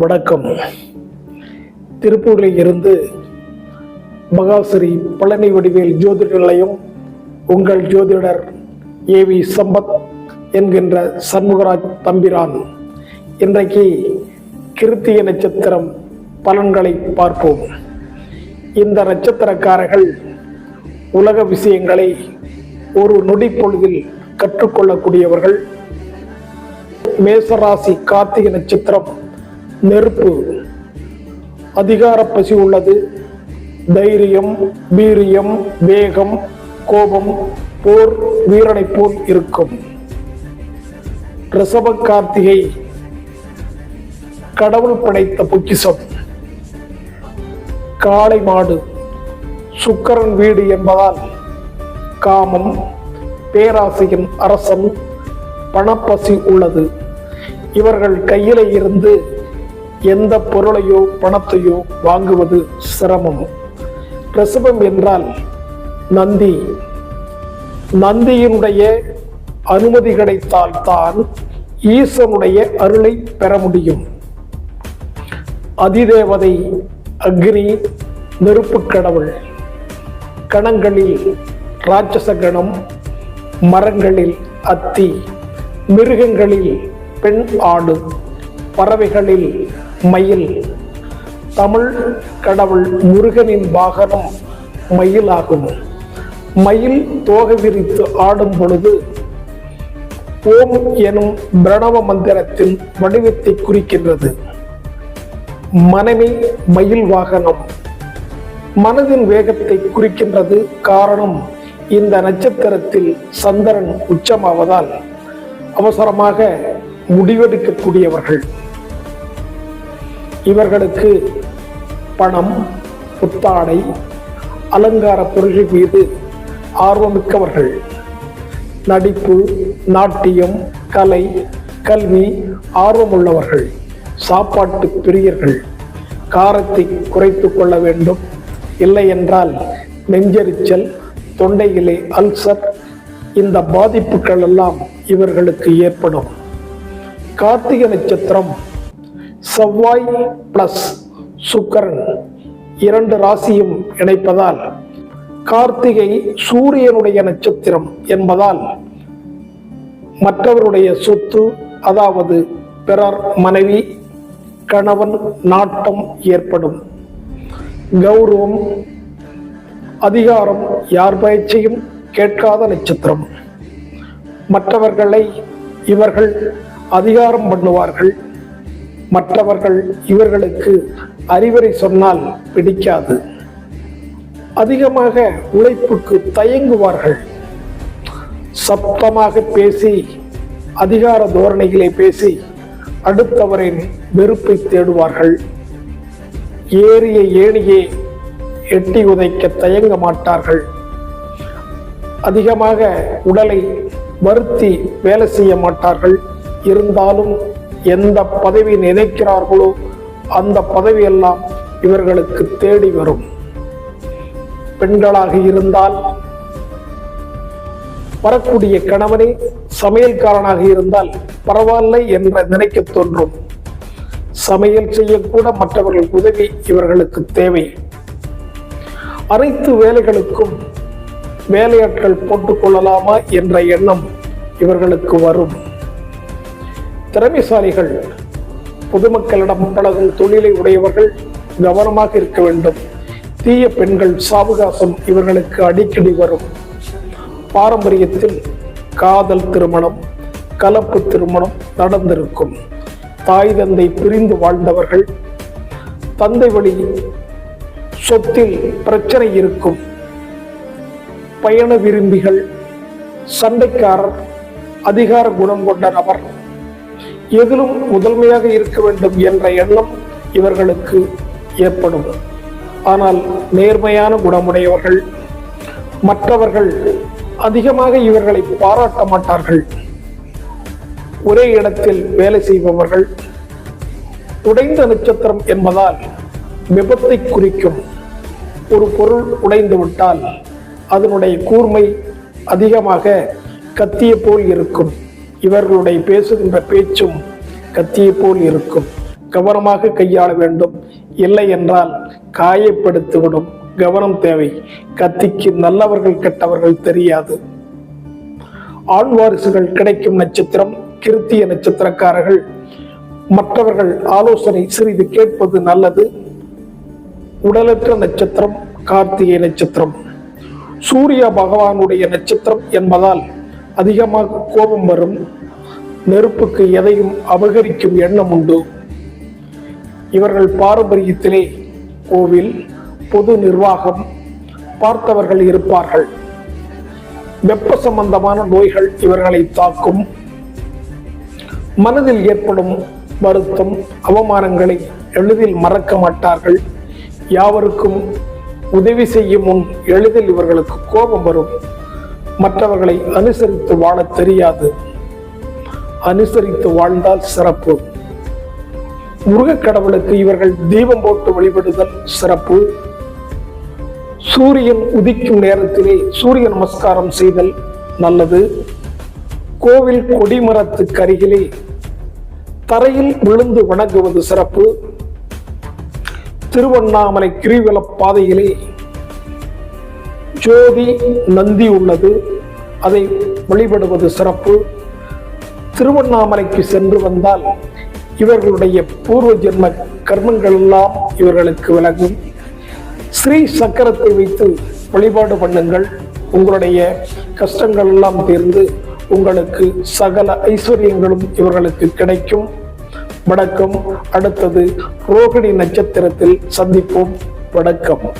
வணக்கம். திருப்பூரில் இருந்து மகாஸ்ரீ பழனி வடிவேல் ஜோதிட நிலையம் உங்கள் ஜோதிடர் ஏவி சம்பத் என்கின்ற சண்முகராஜ் தம்பிரான். இன்றைக்கு கிருத்திய நட்சத்திரம் பலன்களை பார்ப்போம். இந்த நட்சத்திரக்காரர்கள் உலக விஷயங்களை ஒரு நொடி பொழுதில் கற்றுக்கொள்ளக்கூடியவர்கள். மேசராசி கார்த்திகை நட்சத்திரம் நெருப்பு. அதிகார பசி உள்ளது. தைரியம் வீரியம் வேகம் கோபம் போர் வீரனை போல் இருக்கும். ரிஷப கார்த்திகை கடவுள் படைத்த பொக்கிசம் காளை மாடு சுக்கரன் வீடு என்பதால் காமம் பேராசையின் அரசன் பணப்பசி உள்ளது. இவர்கள் கையிலே இருந்து எந்த பொருளையோ பணத்தையோ வாங்குவது சிரமம். பிரசவம் என்றால் நந்தி. நந்தியினுடைய அனுமதி கிடைத்தால் தான் ஈசனுடைய அருளை பெற முடியும். அதிதேவதை அக்னி நெருப்புக் கடவுள். கணங்களில் ராட்சச கணம் மரங்களில் அத்தி மிருகங்களில் பெண் ஆடு பறவைகளில் மயில். தமிழ் கடவுள் முருகனின் வாகனம் மயிலாகும். மயில் தோகை விரித்து ஆடும் பொழுது ஓம் எனும் பிரணவ மந்திரத்தின் வடிவத்தை குறிக்கின்றது. மனைவி மயில் வாகனம். மனதின் வேகத்தை குறிக்கின்றது காரணம் இந்த நட்சத்திரத்தில் சந்திரன் உச்சமாவதால் அவசரமாக முடிவெடுக்கக்கூடியவர்கள். இவர்களுக்கு பணம் புத்தாடை அலங்கார பொருள்கள் மீது ஆர்வமிக்கவர்கள். நடிப்பு நாட்டியம் கலை கல்வி ஆர்வமுள்ளவர்கள் சாப்பாட்டு பிரியர்கள். காரத்தை குறைத்து கொள்ள வேண்டும். இல்லை என்றால் நெஞ்செரிச்சல் தொண்டையிலே அல்சர் இந்த பாதிப்புகள் எல்லாம் இவர்களுக்கு ஏற்படும். கார்த்திகை நட்சத்திரம் செவ்வாய் பிளஸ் சுக்கரன் இரண்டு ராசியும் இணைப்பதால் கார்த்திகை சூரியனுடைய நட்சத்திரம் என்பதால் மற்றவருடைய சொத்து அதாவது பிறர் மனைவி கணவன் நாட்டம் ஏற்படும். கௌரவம் அதிகாரம் யார் பயிற்சியும் கேட்காத நட்சத்திரம். மற்றவர்களை இவர்கள் அதிகாரம் பண்ணுவார்கள். மற்றவர்கள் இவர்களுக்கு அறிவுரை சொன்னால் பிடிக்காது. அதிகமாக உழைப்புக்கு தயங்குவார்கள். சத்தமாக பேசி அதிகார தோரணைகளை பேசி அடுத்தவரின் வெறுப்பை தேடுவார்கள். ஏறிய ஏணியை எட்டி உதைக்க தயங்க மாட்டார்கள். அதிகமாக உடலை வருத்தி வேலை செய்ய மாட்டார்கள். இருந்தாலும் எந்த பதவி நினைக்கிறார்களோ அந்த பதவியெல்லாம் இவர்களுக்கு தேடி வரும். பெண்களாக இருந்தால் வரக்கூடிய கணவனே சமையல்காரனாக இருந்தால் பரவாயில்லை என்ற நினைக்க தோன்றும். சமையல் செய்யக்கூட மற்றவர்கள் உதவி இவர்களுக்கு தேவை. அனைத்து வேலைகளுக்கும் வேலையாட்கள் போட்டுக்கொள்ளலாமா என்ற எண்ணம் இவர்களுக்கு வரும். திறமைசாலிகள் பொதுமக்களிடம் பழகும் தொழிலை உடையவர்கள் கவனமாக இருக்க வேண்டும். தீய பெண்கள் சாவகாசம் இவர்களுக்கு அடிக்கடி வரும். பாரம்பரியத்தில் காதல் திருமணம் கலப்பு திருமணம் நடந்திருக்கும். தாய் தந்தை பிரிந்து வாழ்ந்தவர்கள் தந்தை வழி சொத்தில் பிரச்சனை இருக்கும். பயண விரும்பிகள் சண்டைக்காரர் அதிகார குணம் கொண்ட நபர் எதிலும் முதன்மையாக இருக்க வேண்டும் என்ற எண்ணம் இவர்களுக்கு ஏற்படும். ஆனால் நேர்மையான குணமுடையவர்கள் மற்றவர்கள் அதிகமாக இவர்களை பாராட்ட மாட்டார்கள். ஒரே இடத்தில் வேலை செய்பவர்கள் உடைந்த நட்சத்திரம் என்பதால் விபத்தை குறிக்கும் ஒரு பொருள் உடைந்து விட்டால் அதனுடைய கூர்மை அதிகமாக கத்திய போல் இருக்கும். இவர்களுடைய பேசுகின்ற பேச்சும் கத்தியை போல் இருக்கும். கவனமாக கையாள வேண்டும். இல்லை என்றால் காயப்படுத்திவிடும். கவனம் தேவை. கத்திக்கு நல்லவர்கள் கெட்டவர்கள் தெரியாது. ஆண் வாரிசுகள் கிடைக்கும் நட்சத்திரம் கிருத்திய நட்சத்திரக்காரர்கள். மற்றவர்கள் ஆலோசனை சிறிது கேட்பது நல்லது. உடலற்ற நட்சத்திரம் கார்த்திகை நட்சத்திரம். சூரிய பகவானுடைய நட்சத்திரம் என்பதால் அதிகமாக கோபம் வரும். நெருப்புக்கு எதையும் அபகரிக்கும் எண்ணம் உண்டு. இவர்கள் பாரம்பரியத்திலே கோவில் பொது நிர்வாகம் பார்த்தவர்கள் இருப்பார்கள். வெப்ப சம்பந்தமான நோய்கள் இவர்களை தாக்கும். மனதில் ஏற்படும் வருத்தம் அவமானங்களை எளிதில் மறக்க மாட்டார்கள். யாவருக்கும் உதவி செய்யும் முன் எளிதில் இவர்களுக்கு கோபம் வரும். மற்றவர்களை அனுசரித்து வாழத் தெரியாது. அனுசரித்து வாழ்ந்தால் சிறப்பு. முருகக் கடவுளுக்கு இவர்கள் தீபம் போட்டு வழிபடுதல் சிறப்பு. சூரியன் உதிக்கும் நேரத்திலே சூரிய நமஸ்காரம் செய்தல் நல்லது. கோவில் கொடிமரத்துக்கு அருகிலே தரையில் விழுந்து வணங்குவது சிறப்பு. திருவண்ணாமலை கிரிவல பாதையிலே ஜோதி நந்தி உள்ளது. அதை வழிபடுவது சிறப்பு. திருவண்ணாமலைக்கு சென்று வந்தால் இவர்களுடைய பூர்வ ஜென்ம கர்மங்கள் எல்லாம் இவர்களுக்கு விளங்கும். ஸ்ரீ சக்கரத்தை வைத்து வழிபாடு பண்ணுங்கள். உங்களுடைய கஷ்டங்கள் எல்லாம் தீர்ந்து உங்களுக்கு சகல ஐஸ்வர்யங்களும் இவர்களுக்கு கிடைக்கும். வணக்கம். அடுத்தது ரோகிணி நட்சத்திரத்தில் சந்திப்போம். வணக்கம்.